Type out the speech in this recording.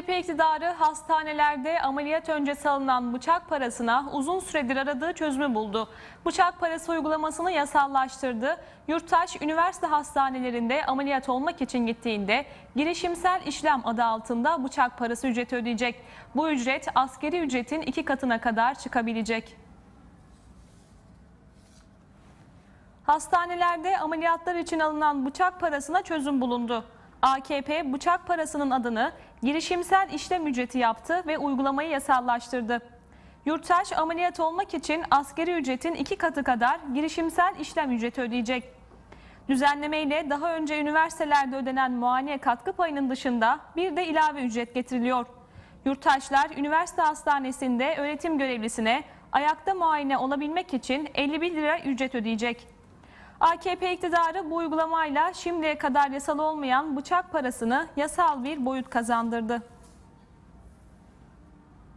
AKP iktidarı hastanelerde ameliyat öncesi alınan bıçak parasına uzun süredir aradığı çözümü buldu. Bıçak parası uygulamasını yasallaştırdı. Yurttaş üniversite hastanelerinde ameliyat olmak için gittiğinde girişimsel işlem adı altında bıçak parası ücreti ödeyecek. Bu ücret askeri ücretin iki katına kadar çıkabilecek. Hastanelerde ameliyatlar için alınan bıçak parasına çözüm bulundu. AKP bıçak parasının adını girişimsel işlem ücreti yaptı ve uygulamayı yasallaştırdı. Yurttaş ameliyat olmak için askeri ücretin iki katı kadar girişimsel işlem ücreti ödeyecek. Düzenlemeyle daha önce üniversitelerde ödenen muayene katkı payının dışında bir de ilave ücret getiriliyor. Yurttaşlar üniversite hastanesinde öğretim görevlisine ayakta muayene olabilmek için 51 lira ücret ödeyecek. AKP iktidarı bu uygulamayla şimdiye kadar yasal olmayan bıçak parasını yasal bir boyut kazandırdı.